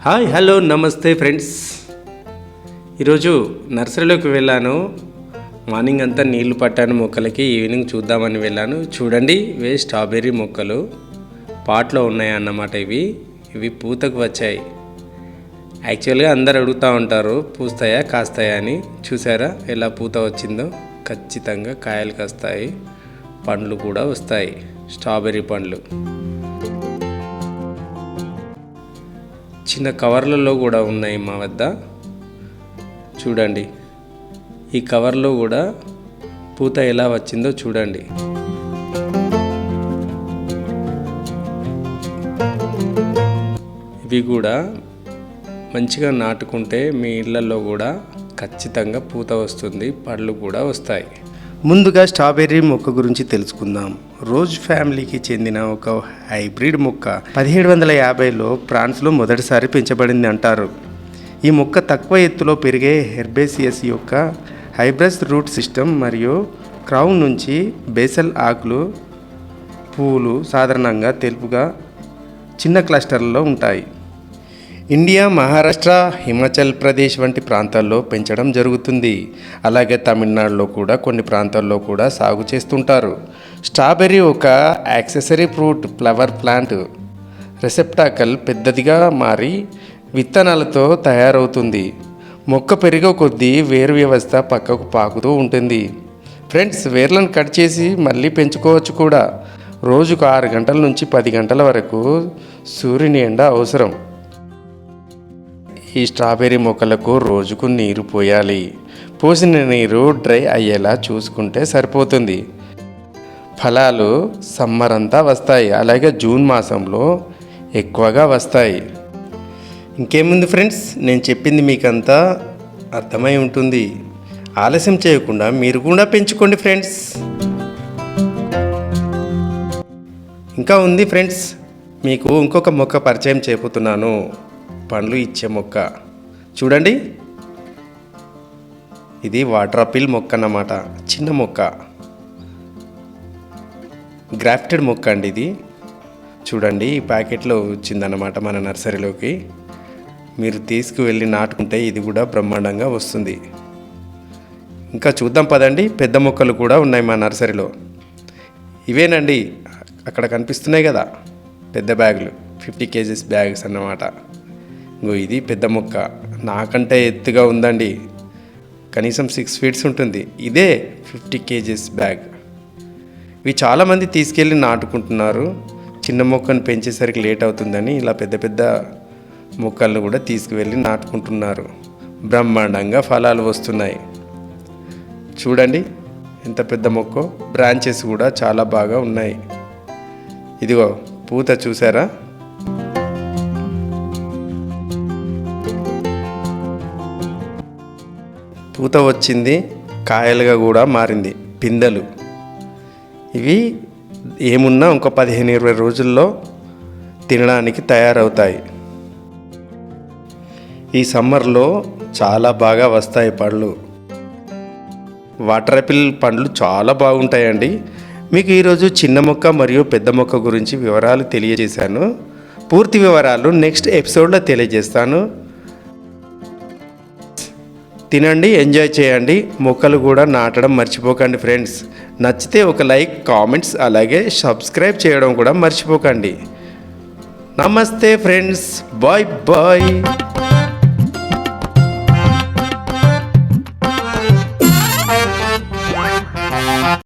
Hi hello నమస్తే friends. ఈరోజు నర్సరీలోకి వెళ్ళాను. మార్నింగ్ అంతా నీళ్ళు పట్టాను మొక్కలకి ఈవినింగ్ చూద్దామని వెళ్ళాను. చూడండి ఇవే స్ట్రాబెర్రీ మొక్కలు. పాట్లో ఉన్నాయి అన్నమాట ఇవి. ఇవి పూతకు వచ్చాయి. యాక్చువల్గా అందరు అడుగుతూ ఉంటారు పూస్తాయా కాస్తాయా అని. చూసారా ఎలా పూత వచ్చిందో? ఖచ్చితంగా కాయలు కాస్తాయి. పండ్లు కూడా వస్తాయి. స్ట్రాబెర్రీ పండ్లు. చిన్న కవర్లలో కూడా ఉన్నాయి మా వద్ద. చూడండి. ఈ కవర్లో కూడా పూత ఎలా వచ్చిందో చూడండి. ఇవి కూడా మంచిగా నాటుకుంటే మీ ఇళ్ళల్లో కూడా ఖచ్చితంగా పూత వస్తుంది పళ్ళు కూడా వస్తాయి. ముందుగా స్ట్రాబెర్రీ మొక్క గురించి తెలుసుకుందాం. రోజ్ ఫ్యామిలీకి చెందిన ఒక హైబ్రిడ్ మొక్క పదిహేడు వందల యాభైలో ఫ్రాన్స్లో మొదటిసారి పెంచబడింది అంటారు. ఈ మొక్క తక్కువ ఎత్తులో పెరిగే హెర్బేసియస్ యొక్క హైబ్రస్ రూట్ సిస్టమ్ మరియు క్రౌన్ నుంచి బేసల్ ఆకులు పువ్వులు సాధారణంగా తెలుపుగా చిన్న క్లస్టర్లలో ఉంటాయి. ఇండియా మహారాష్ట్ర హిమాచల్ ప్రదేశ్ వంటి ప్రాంతాల్లో పెంచడం జరుగుతుంది. అలాగే తమిళనాడులో కూడా కొన్ని ప్రాంతాల్లో కూడా సాగు చేస్తుంటారు. స్ట్రాబెర్రీ ఒక accessory fruit flower plant. Receptacle పెద్దదిగా మారి విత్తనాలతో తయారవుతుంది. మొక్క పెరిగే కొద్దీ వేరు వ్యవస్థ పక్కకు పాకుతూ ఉంటుంది. ఫ్రెండ్స్ వేర్లను కట్ చేసి మళ్ళీ పెంచుకోవచ్చు కూడా. రోజుకు ఆరు గంటల నుంచి పది గంటల వరకు సూర్యుని ఎండ అవసరం. ఈ స్ట్రాబెర్రీ మొక్కలకు రోజుకు నీరు పోయాలి. పోసిన నీరు డ్రై అయ్యేలా చూసుకుంటే సరిపోతుంది. ఫలాలు సమ్మర్ అంతా వస్తాయి. అలాగే జూన్ మాసంలో ఎక్కువగా వస్తాయి. ఇంకేముంది ఫ్రెండ్స్? నేను చెప్పింది మీకంతా అర్థమై ఉంటుంది. ఆలస్యం చేయకుండా మీరు కూడా పెంచుకోండి ఫ్రెండ్స్. ఇంకా ఉంది ఫ్రెండ్స్. మీకు ఇంకొక మొక్క పరిచయం చేయబోతున్నాను. పండ్లు ఇచ్చే మొక్క. చూడండి. ఇది వాటర్ ఆపిల్ మొక్క అన్నమాట. చిన్న మొక్క. గ్రాఫ్టెడ్ మొక్క అండి ఇది. చూడండి ఈ ప్యాకెట్లో వచ్చిందన్నమాట మన నర్సరీలోకి. మీరు తీసుకువెళ్ళి నాటుకుంటే ఇది కూడా బ్రహ్మాండంగా వస్తుంది. ఇంకా చూద్దాం పదండి. పెద్ద మొక్కలు కూడా ఉన్నాయి మా నర్సరీలో. ఇవేనండి. అక్కడ కనిపిస్తున్నాయి కదా. పెద్ద బ్యాగులు. ఫిఫ్టీ కేజీస్ బ్యాగ్స్ అన్నమాట. ఇంకో ఇది పెద్ద మొక్క. నాకంటే ఎత్తుగా ఉందండి. కనీసం సిక్స్ ఫీట్స్ ఉంటుంది. ఇదే ఫిఫ్టీ కేజీస్ బ్యాగ్. ఇవి చాలామంది తీసుకెళ్ళి నాటుకుంటున్నారు. చిన్న మొక్కను పెంచేసరికి లేట్ అవుతుందని ఇలా పెద్ద పెద్ద మొక్కలను కూడా తీసుకువెళ్ళి నాటుకుంటున్నారు. బ్రహ్మాండంగా ఫలాలు వస్తున్నాయి. చూడండి ఎంత పెద్ద మొక్క. బ్రాంచెస్ కూడా చాలా బాగా ఉన్నాయి. ఇదిగో పూత చూసారా? పూత వచ్చింది కాయలుగా కూడా మారింది పిందెలు. ఇవి ఏమున్నా ఇంకో పదిహేను ఇరవై రోజుల్లో తినడానికి తయారవుతాయి. ఈ సమ్మర్లో చాలా బాగా వస్తాయి పళ్ళు వాటర్ యాపిల్ పండ్లు చాలా బాగుంటాయండి. మీకు ఈరోజు చిన్న మొక్క మరియు పెద్ద మొక్క గురించి వివరాలు తెలియజేశాను. పూర్తి వివరాలు నెక్స్ట్ ఎపిసోడ్లో తెలియజేస్తాను. తినండి ఎంజాయ్ చేయండి. మొక్కలు కూడా నాటడం మర్చిపోకండి ఫ్రెండ్స్. నచ్చితే ఒక లైక్ కామెంట్స్ అలాగే సబ్స్క్రైబ్ చేయడం కూడా మర్చిపోకండి. నమస్తే ఫ్రెండ్స్. Bye bye.